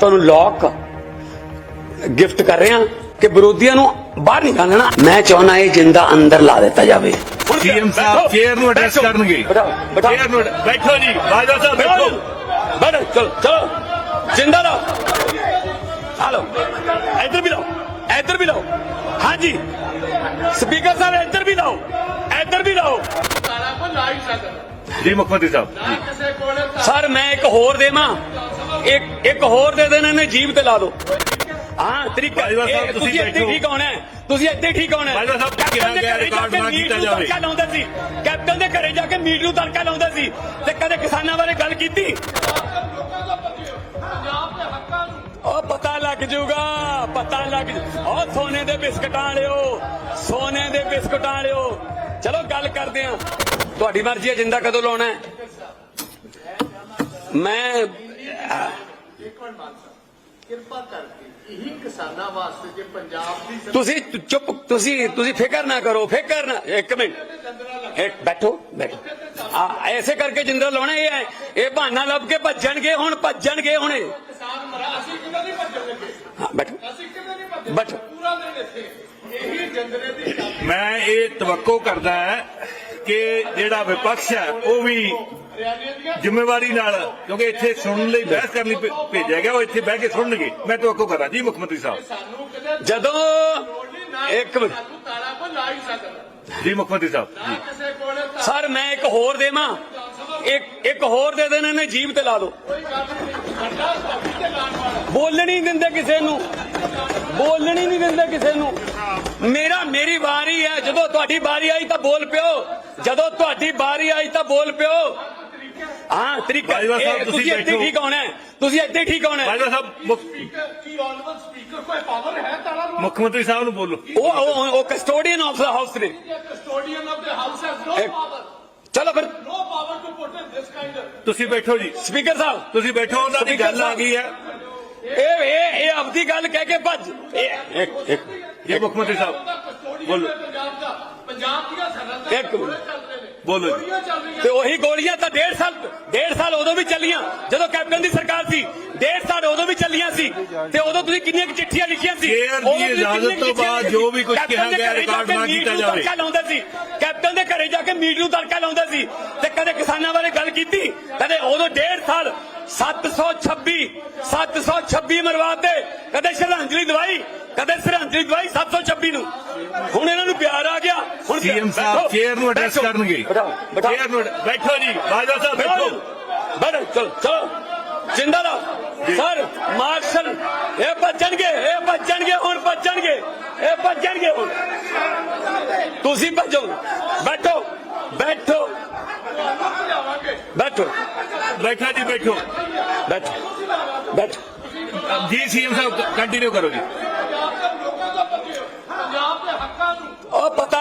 ਤੁਹਾਨੂੰ ਲੋਕ ਗਿਫਟ ਕਰ ਰਹੇ ਹਾਂ ਕਿ ਵਿਰੋਧੀਆਂ ਨੂੰ ਬਾਹਰ ਨਿਕਾਲਣਾ। ਮੈਂ ਚਾਹੁੰਦਾ ਇਹ ਜਿੰਦਾ ਅੰਦਰ ਲਾ ਦਿੱਤਾ ਜਾਵੇ। ਸੀਐਮ ਸਾਹਿਬ ਚੇਅਰ ਨੂੰ ਐਡਰੈਸ ਕਰਨਗੇ। ਚੇਅਰ ਨੂੰ ਬੈਠੋ ਜੀ ਬਾਜਵਾ ਸਾਹਿਬ ਬੈਠੋ। ਬੈਠੋ। ਚਲੋ ਚਲੋ। ਜਿੰਦਾ ਲਾਓ ਹਲੋ ਇੱਧਰ ਵੀ ਲਾਓ। ਇੱਧਰ ਵੀ ਲਾਓ। ਹਾਂਜੀ। ਸਪੀਕਰ ਸਾਹਿਬ ਇੱਧਰ ਵੀ ਲਾਓ। ਇੱਧਰ ਵੀ ਲਾਓ। ਜੀ ਮੁੱਖ ਮੰਤਰੀ ਸਾਹਿਬ। ਸਰ ਮੈਂ ਇੱਕ ਹੋਰ ਦੇਵਾਂ। ਇੱਕ ਇੱਕ ਹੋਰ ਦੇ ਦੇਣ ਇਹਨੇ ਜੀਬ ਤੇ ਲਾ ਦਿਓ ਹਾਂ ਤਰੀਕਾ ਬਾਜਵਾ ਸਾਹਿਬ, ਇਹ ਤੁਸੀਂ ਤੁਸੀਂ ਇੱਥੇ ਬੈਠੋ। ਠੀਕ ਹੋਣਾ ਹੈ। ਤੁਸੀਂ ਇੱਥੇ ਠੀਕ ਹੋਣਾ ਹੈ। ਬਾਜਵਾ ਸਾਹਿਬ, ਕੈਪਟਨ ਕਿਹਾ ਦੇ ਘਰੇ ਜਾ ਰਿਕਾਰਡ ਕੇ ਨਾ ਮੀਟ ਕੀਤਾ ਨੂੰ ਜਾਵੇ। ਤੜਕਾ ਲਾਉਂਦਾ ਸੀ ਕੈਪਟਨ ਦੇ ਘਰੇ ਜਾ ਕੇ ਮੀਟ ਨੂੰ ਤੜਕਾ ਲਾਉਂਦਾ ਸੀ ਤੇ ਕਦੇ ਕਿਸਾਨਾਂ ਬਾਰੇ ਗੱਲ ਕੀਤੀ ਉਹ ਪਤਾ ਲੱਗ ਜਾਊਗਾ ਪਤਾ ਲੱਗ ਉਹ ਸੋਨੇ ਦੇ ਬਿਸਕਟਾਂ ਵਾਲਿਓ ਸੋਨੇ ਦੇ ਬਿਸਕਟਾਂ ਵਾਲਿਓ ਚਲੋ ਗੱਲ ਕਰਦੇ ਆ ਤੁਹਾਡੀ ਮਰਜ਼ੀ ਹੈ ਜਿੰਦਾ ਕਦੋਂ ਲਾਉਣਾ ਹੈ ਮੈਂ ਕਿਰਪਾ ਕਰਕੇ ਇਹੀ ਕਿਸਾਨਾਂ ਵਾਸਤੇ ਜੇ ਪੰਜਾਬ ਦੀ ਤੁਸੀਂ ਚੁੱਪ, ਤੁਸੀਂ ਤੁਸੀਂ ਫਿਕਰ ਨਾ ਕਰੋ, ਫਿਕਰ ਨਾ, ਇੱਕ ਮਿੰਟ। ਇੱਕ, ਬੈਠੋ ਬੈਠੋ। ਆ, ਐਸੇ ਕਰਕੇ ਜਿੰਦਰ ਲਾਉਣਾ ਇਹ ਹੈ। ਇਹ ਬਹਾਨਾ ਲੱਭ ਕੇ ਭੱਜਣਗੇ ਹੁਣ ਭੱਜਣਗੇ ਹੁਣ। ਕਿਸਾਨ ਮਰਾ ਅਸੀਂ ਕਿਵੇਂ ਨਹੀਂ ਭੱਜਣ ਲੱਗੇ ਹਾਂ, ਬੈਠੋ। ਅਸੀਂ ਕਿਵੇਂ ਨਹੀਂ ਭੱਜਣ ਬੈਠੋ। ਪੂਰਾ ਦਿਨ ਇੱਥੇ ਇਹੀ ਜੰਦਰੇ ਦੀ ਮੈਂ ਇਹ ਤਵੱਕੋ ਕਰਦਾ ਹੈ ਕਿ ਜਿਹੜਾ ਵਿਪਕਸ਼ ਹੈ, ਉਹ ਵੀ ਜ਼ਿੰਮੇਵਾਰੀ ਨਾਲ ਕਿਉਂਕਿ ਇੱਥੇ ਸੁਣਨ ਲਈ ਬਹਿਸ ਕਰਨ ਭੇਜਿਆ ਗਿਆ ਉਹ ਇੱਥੇ ਬਹਿ ਕੇ ਸੁਣਨਗੇ। ਮੈਂ ਤਵੱਕੋ ਕਰਾਂ ਜੀ ਮੁੱਖ ਮੰਤਰੀ ਸਾਹਿਬ। ਜਦੋਂ ਇੱਕ ਜੀ ਮੁੱਖ ਮੰਤਰੀ ਸਾਹਿਬ ਤਾਂ ਸਰ ਮੈਂ ਇੱਕ ਹੋਰ ਦੇਵਾਂ। ਇੱਕ ਇੱਕ ਹੋਰ ਦੇ ਦੇਣ ਇਹਨੇ ਜੀਬ ਤੇ ਲਾ ਤੇ ਵਾਲਾ ਬੋਲਣ ਨਹੀਂ ਦਿੰਦੇ ਕਿਸੇ ਨੂੰ। ਬੋਲਣ ਨਹੀਂ ਦਿੰਦੇ ਕਿਸੇ ਨੂੰ। ਮੇਰਾ ਮੇਰੀ ਵਾਰੀ ਹੈ ਜਦੋਂ ਤੁਹਾਡੀ ਵਾਰੀ ਆਈ ਤਾਂ ਬੋਲ ਪਿਓ। ਜਦੋਂ ਤੁਹਾਡੀ ਵਾਰੀ ਆਈ ਤਾਂ ਬੋਲ ਪਿਓ। ਹਾਂ ਤਰੀਕਾ ਬਾਜਵਾ ਸਾਹਿਬ, ਤੁਸੀਂ ਤੁਸੀਂ ਇੱਥੇ। ਠੀਕ ਹੋਣਾ ਹੈ। ਤੁਸੀਂ ਇੱਥੇ ਠੀਕ ਹੋਣਾ ਹੈ। ਬਾਜਵਾ ਸਾਹਿਬ ਮੁੱਖ ਕੀ ਆਨਰੇਬਲ ਸਪੀਕਰ ਕੋਈ ਪਾਵਰ ਹੈ ਤਾਲਾ ਮੁੱਖ ਮੰਤਰੀ ਸਾਹਿਬ ਨੂੰ ਬੋਲੋ। ਉਹ ਉਹ- ਉਹ ਕਸਟੋਡੀਅਨ ਆਫ ਦਾ ਹਾਊਸ ਨੇ। Custodian of the house has no power ਚਲੋ ਫਿਰ। No power to put in this kind ਤੁਸੀਂ ਬੈਠੋ ਜੀ। ਸਪੀਕਰ ਸਾਹਿਬ। ਤੁਸੀਂ ਬੈਠੋ ਉਹਨਾਂ ਦੀ ਗੱਲ ਆ ਗਈ ਹੈ। ਇਹ ਇਹ ਇਹ ਆਪਦੀ ਗੱਲ ਕਹਿ ਕੇ ਭੱਜ। ਇਹ ਮੁੱਖ ਮੰਤਰੀ ਸਾਹਿਬ ਬੋਲੋ। ਹੈ ਪੰਜਾਬ ਦਾ ਪੰਜਾਬ ਦੀਆਂ ਸਰਹੱਦਾਂ ਇੱਕ ਬੋਲੋ ਜੀ। ਗੋਲੀਆਂ ਚੱਲ ਰਹੀਆਂ। ਤੇ ਉਹੀ ਗੋਲੀਆਂ ਤਾਂ ਡੇਢ ਸਾਲ ਡੇਢ ਸਾਲ ਉਦੋਂ ਵੀ ਚੱਲੀਆਂ ਜਦੋਂ ਕੈਪਟਨ ਦੀ ਸਰਕਾਰ ਸੀ। ਡੇਢ ਸਾਲ ਉਦੋਂ ਵੀ ਚੱਲੀਆਂ ਸੀ। ਤੇ ਉਦੋਂ ਤੁਸੀਂ ਕਿੰਨੀਆਂ ਕੁ ਚਿੱਠੀਆਂ ਲਿਖੀਆਂ ਸੀ? ਦੀ ਇਜਾਜ਼ਤ ਤੋਂ ਬਾਅਦ ਜੋ ਵੀ ਕੁਝ ਕੈਪਟਨ ਕਿਹਾ ਦੇ ਗਿਆ ਘਰੇ ਜਾ ਰਿਕਾਰਡ ਕੇ ਨਾ ਮੀਟ ਕੀਤਾ ਨੂੰ ਜਾਵੇ। ਤੜਕਾ ਲਾਉਂਦਾ ਸੀ। ਕੈਪਟਨ ਦੇ ਘਰੇ ਜਾ ਕੇ ਮੀਟ ਨੂੰ ਤੜਕਾ ਲਾਉਂਦਾ ਸੀ। ਤੇ ਕਦੇ ਕਿਸਾਨਾਂ ਬਾਰੇ ਗੱਲ ਕੀਤੀ? ਕਦੇ ਉਦੋਂ ਡੇਢ ਸਾਲ 726 726 ਮਰਵਾਤੇ। ਕਦੇ ਸ਼ਰਧਾਂਜਲੀ ਦਵਾਈ ਕਦੇ ਸ਼ਰਧਾਂਜਲੀ ਦਵਾਈ 726 ਨੂੰ। ਹੁਣ ਇਹਨਾਂ ਨੂੰ ਪਿਆਰ ਆ ਗਿਆ। ਹੁਣ ਸੀਐਮ ਸਾਹਿਬ ਬੈਠੋ, ਚੇਅਰ ਨੂੰ ਐਡਰੈਸ ਬੈਠੋ, ਕਰਨਗੇ ਬਿਠਾਓ, ਬਿਠਾਓ। ਚੇਅਰ ਨੂੰ address- ਬੈਠੋ ਜੀ ਬਾਜਵਾ ਸਾਹਿਬ ਬੈਠੋ ਬੈਠੋ ਚਲੋ ਚਲੋ ਜਿੰਦਾ ਲਾਓ ਸਰ ਮਾਰਸ਼ਲ ਇਹ ਭੱਜਣਗੇ ਇਹ ਭੱਜਣਗੇ ਹੁਣ ਭੱਜਣਗੇ ਇਹ ਭੱਜਣਗੇ ਹੁਣ ਤੁਸੀਂ ਭੱਜੋ ਬੈਠੋ ਬੈਠੋ ਬੈਠੋ ਬੈਠਾ ਜੀ ਬੈਠੋ ਬੈਠੋ ਬੈਠੋ ਜੀ ਸੀਐਮ ਸਾਹਿਬ ਕੰਟੀਨਿਊ ਕਰੋ ਜੀ ਲੋਕਾਂ ਦਾ ਬਚਿਓ ਪੰਜਾਬ ਦੇ ਹੱਕਾਂ ਨੂੰ ਉਹ ਪਤਾ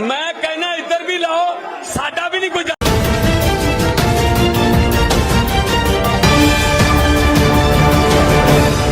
ਮੈਂ ਕਹਿੰਦਾ ਇੱਧਰ ਵੀ ਲਾਓ ਸਾਡਾ ਵੀ ਨਹੀਂ ਕੋਈ